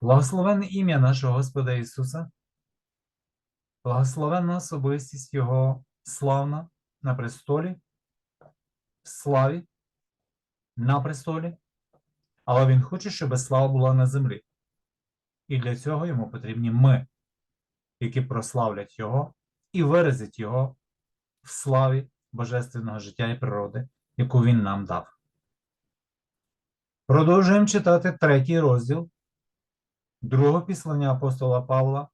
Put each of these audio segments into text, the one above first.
Благословенне ім'я нашого Господа Ісуса, благословенна особистість Його славна на престолі, в славі на престолі, але Він хоче, щоб слава була на землі. І для цього йому потрібні ми, які прославлять Його і виразять Його в славі божественного життя і природи, яку Він нам дав. Продовжуємо читати третій розділ другого післання апостола Павла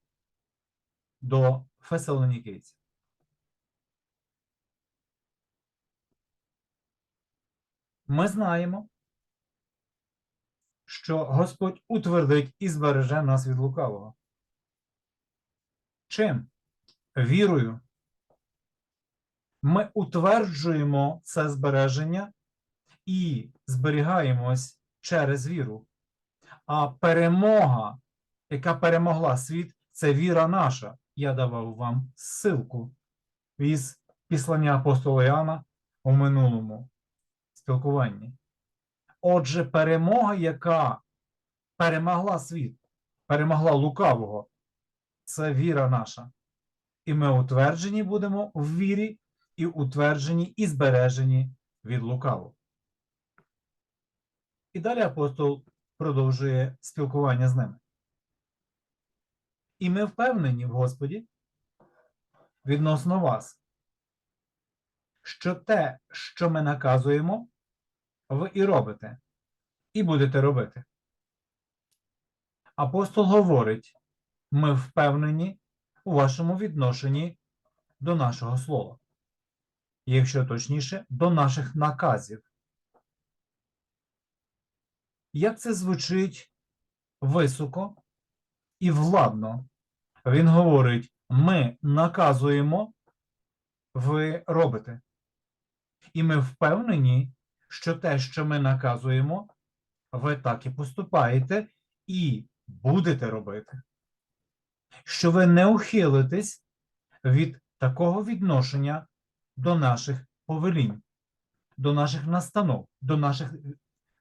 до Фесалонікійців. Ми знаємо, що Господь утвердить і збереже нас від лукавого. Чим? Вірою. Ми утверджуємо це збереження і зберігаємось через віру. А перемога, яка перемогла світ, це віра наша. Я давав вам ссылку із післання апостола Іоанна у минулому спілкуванні. Отже, перемога, яка перемогла світ, перемогла лукавого, це віра наша. І ми утверджені будемо в вірі, і утверджені і збережені від лукавого. І далі апостол продовжує спілкування з ними. І ми впевнені в Господі відносно вас, що те, що ми наказуємо, ви і робите, і будете робити. Апостол говорить: ми впевнені у вашому відношенні до нашого слова, якщо точніше, до наших наказів. Як це звучить високо і владно? Він говорить: ми наказуємо, ви робите. І ми впевнені, що те, що ми наказуємо, ви так і поступаєте і будете робити. Що ви не ухилитесь від такого відношення до наших повелінь, до наших настанов, до наших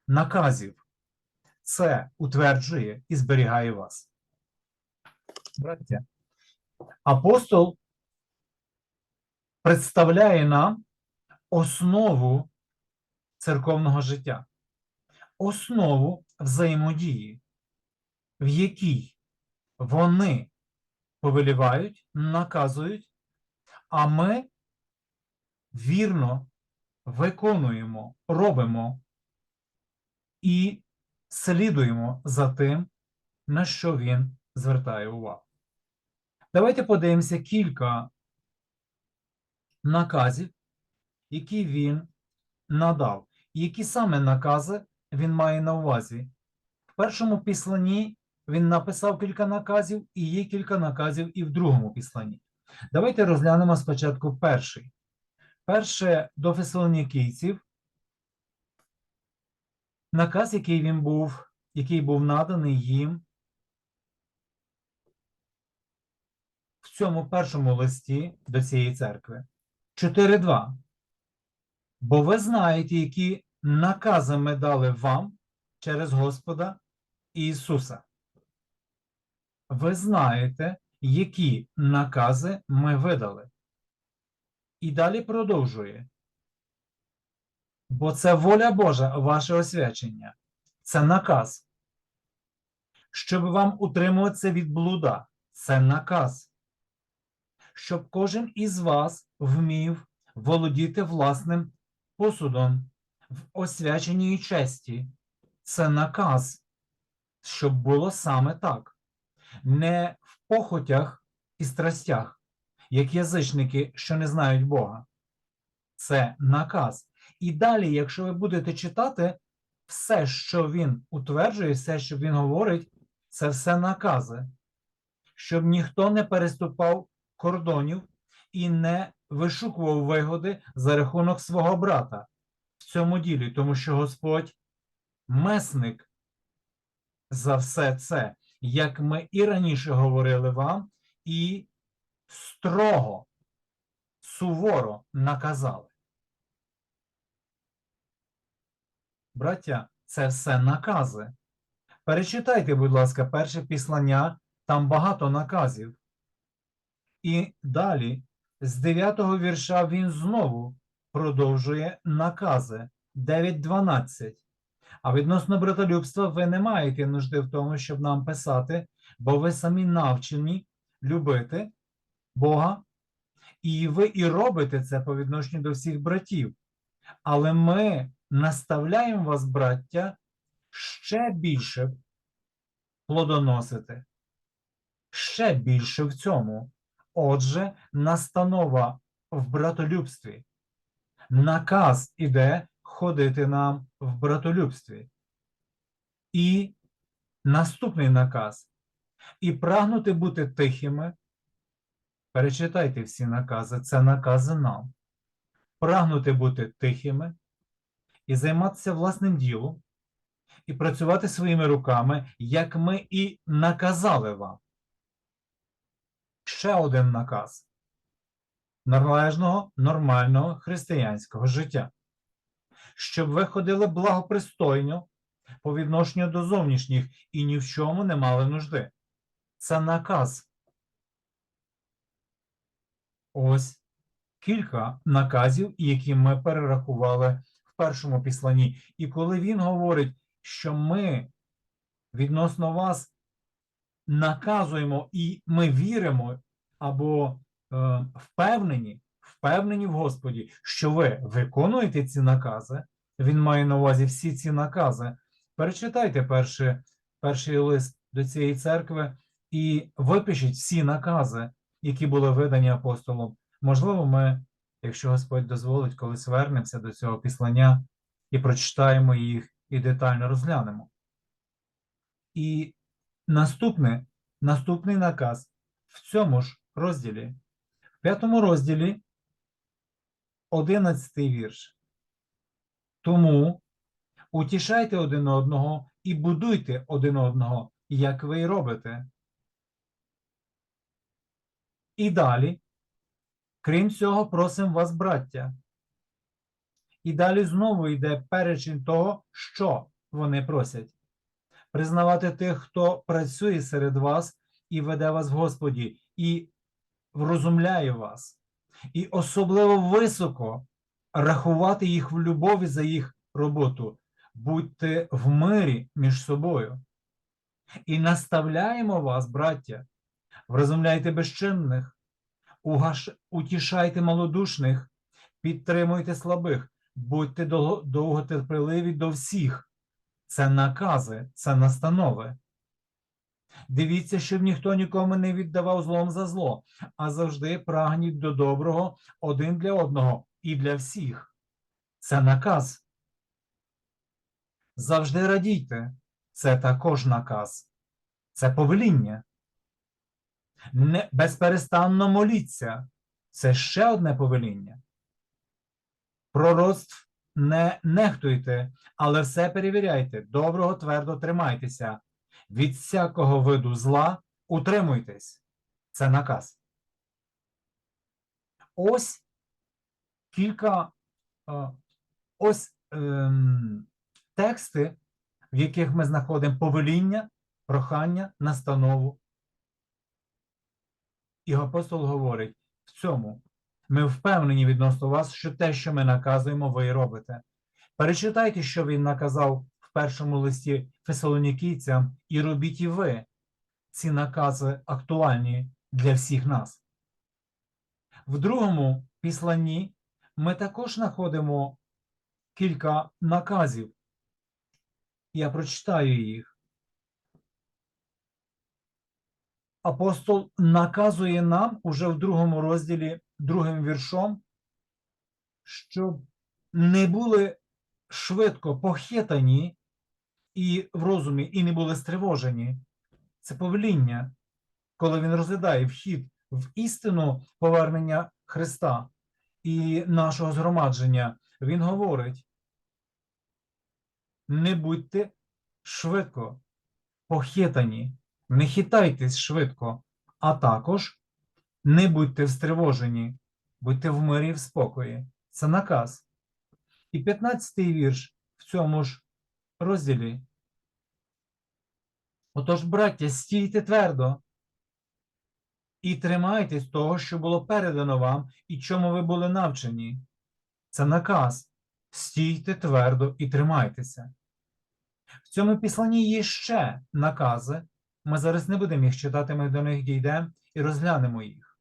наказів це утверджує і зберігає вас. Браття, апостол представляє нам основу церковного життя, основу взаємодії, в якій вони повелівають, наказують, а ми вірно виконуємо, робимо і слідуємо за тим, на що він звертає увагу. Давайте подивимося кілька наказів, які він надав. Які саме накази він має на увазі. В першому післанні він написав кілька наказів, і є кілька наказів і в другому післанні. Давайте розглянемо спочатку перший. Перше до фесалонікійців, наказ, який він був, який був наданий їм в цьому першому листі до цієї церкви. 4.2. Бо ви знаєте, які накази ми дали вам через Господа Ісуса. Ви знаєте, які накази ми видали. І далі продовжує. Бо це воля Божа, ваше освячення. Це наказ. Щоб вам утримуватися від блуда, це наказ. Щоб кожен із вас вмів володіти власним посудом в освяченій честі. Це наказ, щоб було саме так, не в похотях і страстях, як язичники, що не знають Бога. Це наказ. І далі, якщо ви будете читати, все, що він утверджує, все, що він говорить, це все накази, щоб ніхто не переступав кордонів і не вишукував вигоди за рахунок свого брата в цьому ділі, тому що Господь месник за все це, як ми і раніше говорили вам, і строго, суворо наказали. Браття, це все накази. Перечитайте, будь ласка, перше післання, там багато наказів. І далі, з 9 вірша, він знову продовжує накази 9.12. А відносно братолюбства ви не маєте нужди в тому, щоб нам писати, бо ви самі навчені любити Бога, і ви і робите це по відношенню до всіх братів. Але ми наставляємо вас, браття, ще більше плодоносити, ще більше в цьому. Отже, настанова в братолюбстві. Наказ іде ходити нам в братолюбстві. І наступний наказ. І прагнути бути тихими. Перечитайте всі накази, це накази нам. Прагнути бути тихими і займатися власним ділом, і працювати своїми руками, як ми і наказали вам. Ще один наказ належного, нормального християнського життя. Щоб ви ходили благопристойно по відношенню до зовнішніх і ні в чому не мали нужди. Це наказ. Ось кілька наказів, які ми перерахували першому післанні. І коли він говорить, що ми відносно вас наказуємо і ми віримо або е, впевнені, впевнені в Господі, що ви виконуєте ці накази, він має на увазі всі ці накази. Перечитайте перший, перший лист до цієї церкви і випишіть всі накази, які були видані апостолом. Можливо, ми, якщо Господь дозволить, колись вернемося до цього післання і прочитаємо їх і детально розглянемо. І наступне, наступний наказ в цьому ж розділі. В п'ятому розділі, одинадцятий вірш. Тому утішайте один одного і будуйте один одного, як ви й робите. І далі, крім цього, просимо вас, браття. І далі знову йде перечень того, що вони просять. Признавати тих, хто працює серед вас і веде вас в Господі, і врозумляє вас, і особливо високо рахувати їх в любові за їх роботу. Будьте в мирі між собою. І наставляємо вас, браття, врозумляйте безчинних. Утішайте малодушних, підтримуйте слабих, будьте довго- довготерпеливі до всіх. Це накази, це настанови. Дивіться, щоб ніхто нікому не віддавав злом за зло, а завжди прагніть до доброго один для одного і для всіх. Це наказ. Завжди радійте. Це також наказ. Це повеління. Не, безперестанно моліться. Це ще одне повеління. Пророцтв не нехтуйте, але все перевіряйте. Доброго твердо тримайтеся. Від всякого виду зла утримуйтесь. Це наказ. Ось кілька е, ось ем, тексти, в яких ми знаходимо повеління, прохання, настанову. І апостол говорить: в цьому ми впевнені відносно вас, що те, що ми наказуємо, ви робите. Перечитайте, що він наказав в першому листі фесалонікійцям, і робіть і ви. Ці накази актуальні для всіх нас. В другому післанні ми також знаходимо кілька наказів. Я прочитаю їх. Апостол наказує нам уже в другому розділі, другим віршом, щоб не були швидко похитані і в розумі, і не були стривожені. Це повеління, коли він розглядає вхід в істину повернення Христа і нашого згромадження. Він говорить: не будьте швидко похитані, не хитайтесь швидко, а також не будьте встривожені, будьте в мирі і в спокої. Це наказ. І 15-й вірш в цьому ж розділі. Отож, браття, стійте твердо і тримайтесь того, що було передано вам і чому ви були навчені. Це наказ. Стійте твердо і тримайтеся. В цьому післанні є ще накази. Ми зараз не будемо їх читати, ми до них дійдемо і розглянемо їх.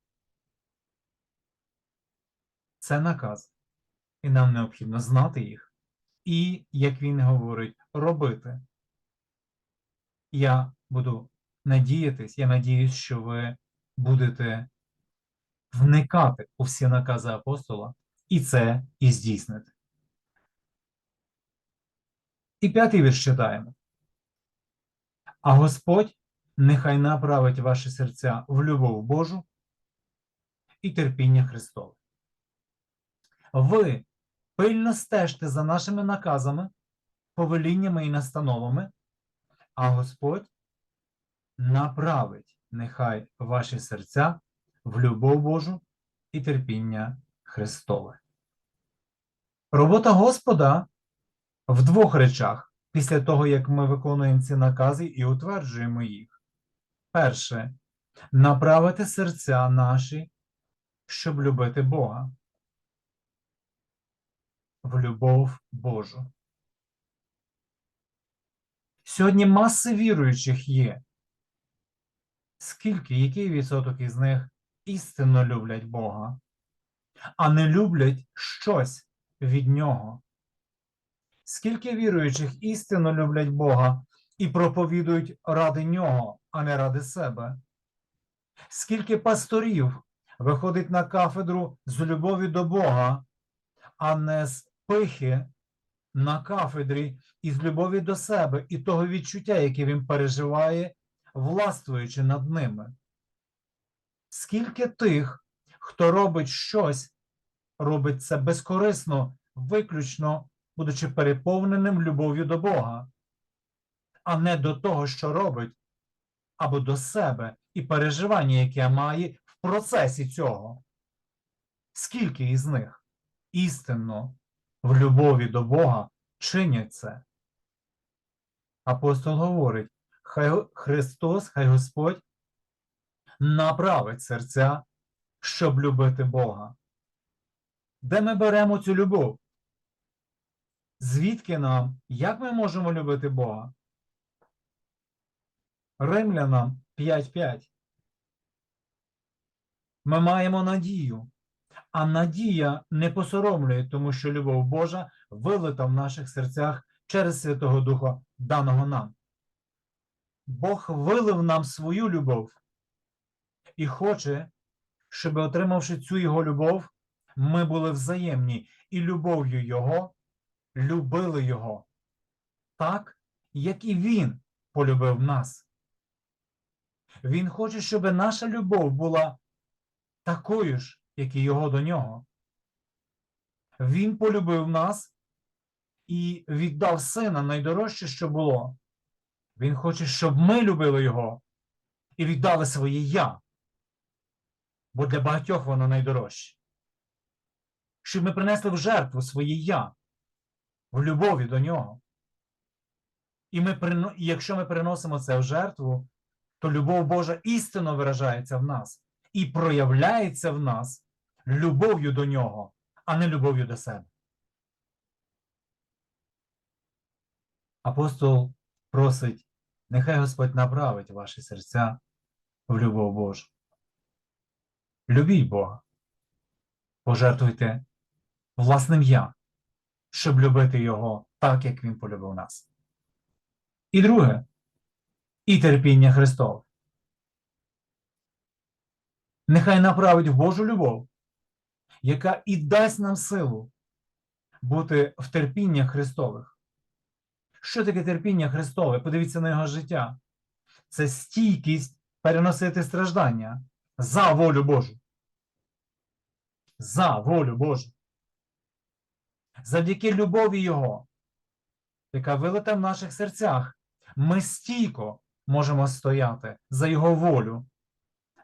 Це наказ. І нам необхідно знати їх. І, як він говорить, робити. Я буду надіятись, я надіюсь, що ви будете вникати у всі накази апостола і це і здійснити. І п'ятий вірш читаємо. А Господь нехай направить ваші серця в любов Божу і терпіння Христове. Ви пильно стежте за нашими наказами, повеліннями і настановами, а Господь направить нехай ваші серця в любов Божу і терпіння Христове. Робота Господа в двох речах після того, як ми виконуємо ці накази і утверджуємо їх. Перше, направити серця наші, щоб любити Бога. В любов Божу. Сьогодні маси віруючих є. Скільки, який відсоток із них істинно люблять Бога, а не люблять щось від Нього? Скільки віруючих істинно люблять Бога і проповідують ради Нього, а не ради себе? Скільки пасторів виходить на кафедру з любові до Бога, а не з пихи на кафедрі із любові до себе і того відчуття, яке він переживає, властвуючи над ними? Скільки тих, хто робить щось, робить це безкорисно, виключно будучи переповненим любов'ю до Бога, а не до того, що робить, або до себе і переживання, яке має в процесі цього. Скільки із них істинно в любові до Бога чинять це? Апостол говорить, хай Христос, хай Господь направить серця, щоб любити Бога. Де ми беремо цю любов? Звідки нам? Як ми можемо любити Бога? Римлянам 5.5. Ми маємо надію, а надія не посоромлює, тому що любов Божа вилита в наших серцях через Святого Духа, даного нам. Бог вилив нам свою любов і хоче, щоб, отримавши цю його любов, ми були взаємні і любов'ю Його любили Його так, як і Він полюбив нас. Він хоче, щоб наша любов була такою ж, як і Його до нього. Він полюбив нас і віддав сина найдорожче, що було. Він хоче, щоб ми любили Його і віддали своє я. Бо для багатьох воно найдорожче. Щоб ми принесли в жертву своє я в любові до нього. І ми, якщо ми приносимо це в жертву, то любов Божа істинно виражається в нас і проявляється в нас любов'ю до нього, а не любов'ю до себе. Апостол просить, нехай Господь направить ваші серця в любов Божу. Любіть Бога. Пожертвуйте власним я, щоб любити Його так, як Він полюбив нас. І друге, і терпіння Христове. Нехай направить Божу любов, яка і дасть нам силу бути в терпіннях Христових. Що таке терпіння Христове? Подивіться на його життя. Це стійкість переносити страждання за волю Божу. За волю Божу. Завдяки любові Його, яка вилита в наших серцях, ми стійко можемо стояти за Його волю,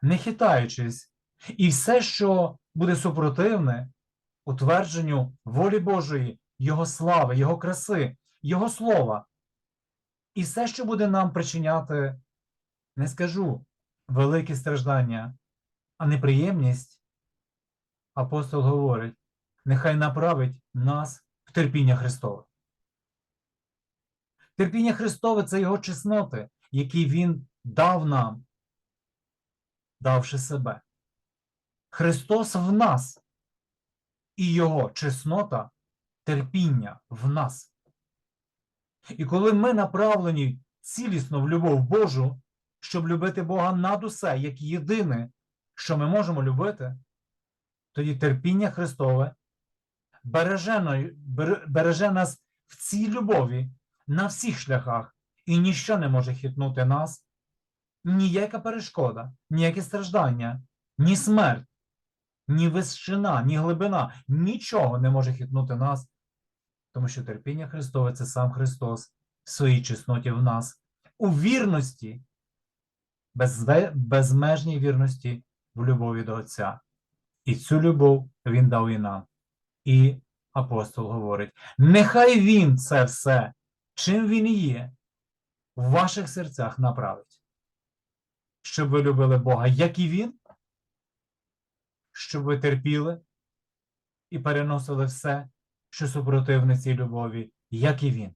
не хитаючись, і все, що буде супротивне утвердженню волі Божої, Його слави, Його краси, Його слова, І все, що буде нам причиняти, не скажу, великі страждання, а неприємність, апостол говорить, нехай направить нас в терпіння Христове. Терпіння Христове це його чесноти, які Він дав нам, давши себе. Христос в нас і Його чеснота, терпіння в нас. І коли ми направлені цілісно в любов Божу, щоб любити Бога над усе, як єдине, що ми можемо любити, тоді терпіння Христове береже, береже нас в цій любові на всіх шляхах, і ніщо не може хитнути нас, ніяка перешкода, ніяке страждання, ні смерть, ні висшина, ні глибина, нічого не може хитнути нас, тому що терпіння Христове це сам Христос в своїй чесноті в нас, у вірності, безмежній вірності в любові до Отця. І цю любов Він дав і нам. І апостол говорить: нехай Він це все, чим він є, в ваших серцях направить, щоб ви любили Бога, як і Він, щоб ви терпіли і переносили все, що супротивне цій любові, як і Він.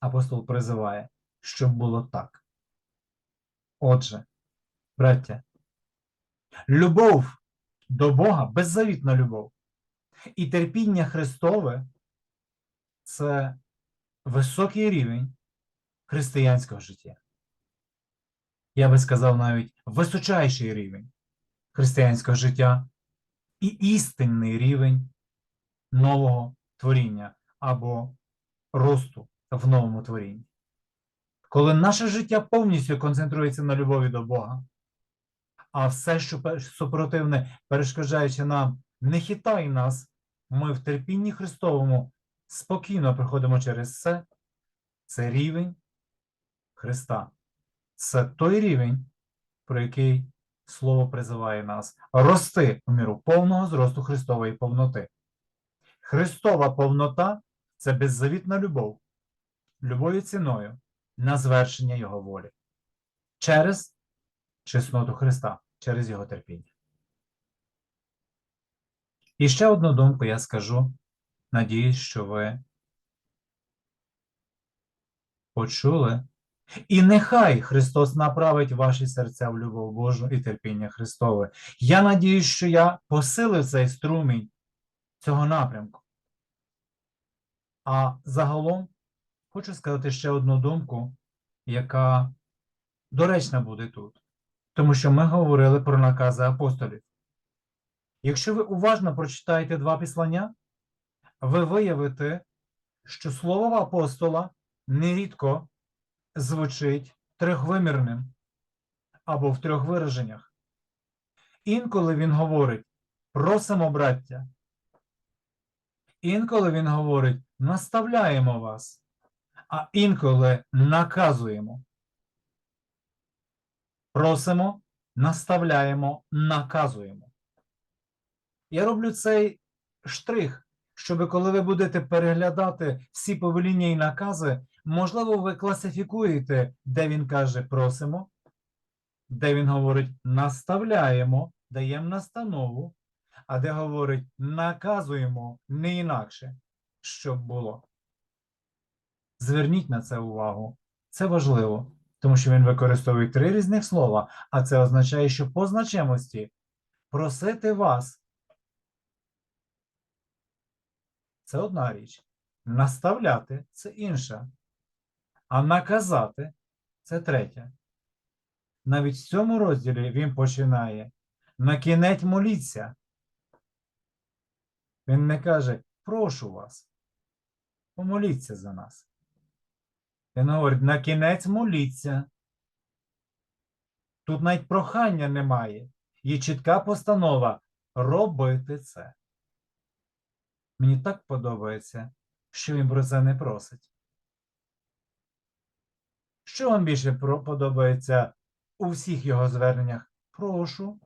Апостол призиває, щоб було так. Отже, браття, любов до Бога, беззавітна любов, і терпіння Христове це високий рівень християнського життя. Я би сказав навіть височайший рівень християнського життя і істинний рівень нового творіння або росту в новому творінні. Коли наше життя повністю концентрується на любові до Бога, а все, що супротивне, перешкоджаючи нам, не хитає нас, ми в терпінні Христовому спокійно проходимо через це, це рівень Христа. Це той рівень, про який Слово призиває нас рости у міру повного зросту Христової повноти. Христова повнота це беззавітна любов, любою ціною на звершення Його волі через чесноту Христа, через Його терпіння. І ще одну думку я скажу. Надіюсь, що ви почули. І нехай Христос направить ваші серця в любов Божу і терпіння Христове. Я надіюсь, що я посилив цей струмінь цього напрямку. А загалом хочу сказати ще одну думку, яка доречна буде тут, тому що ми говорили про накази апостолів. Якщо ви уважно прочитаєте два післання, ви виявите, що слово апостола нерідко звучить трьохвимірним або в трьох вираженнях. Інколи він говорить просимо, браття. Інколи він говорить наставляємо вас, а інколи наказуємо. Просимо, наставляємо, наказуємо. Я роблю цей штрих, щоб коли ви будете переглядати всі повеління і накази, можливо, ви класифікуєте, де він каже просимо, де він говорить наставляємо, даємо настанову, а де говорить наказуємо не інакше, щоб було. Зверніть на це увагу. Це важливо, тому що він використовує три різних слова, а це означає, що по значимості просити вас це одна річ. Наставляти це інша. А наказати це третя. Навіть в цьому розділі він починає на кінець моліться. Він не каже, прошу вас, помоліться за нас. Він говорить, на кінець моліться. Тут навіть прохання немає. Є чітка постанова робити це. Мені так подобається, що він про це не просить. Що вам більше подобається у всіх його зверненнях? Прошу,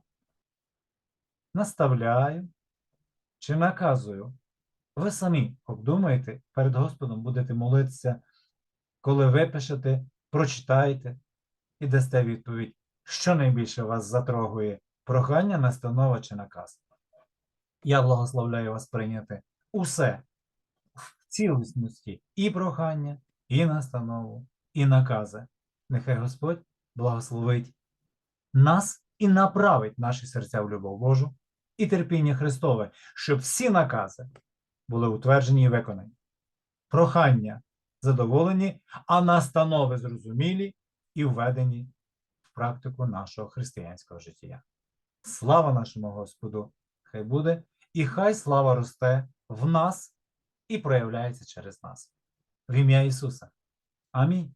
наставляю чи наказую. Ви самі обдумаєте, перед Господом будете молитися, коли випишете, прочитаєте і дасте відповідь, що найбільше вас затрогує прохання, настанова чи наказ. Я благословляю вас прийняти усе в цілісності і прохання, і настанову, і накази. Нехай Господь благословить нас і направить наші серця в любов Божу і терпіння Христове, щоб всі накази були утверджені і виконані. Прохання задоволені, а настанови зрозумілі і введені в практику нашого християнського життя. Слава нашому Господу! Хай буде, і хай слава росте в нас і проявляється через нас. В ім'я Ісуса. Амінь.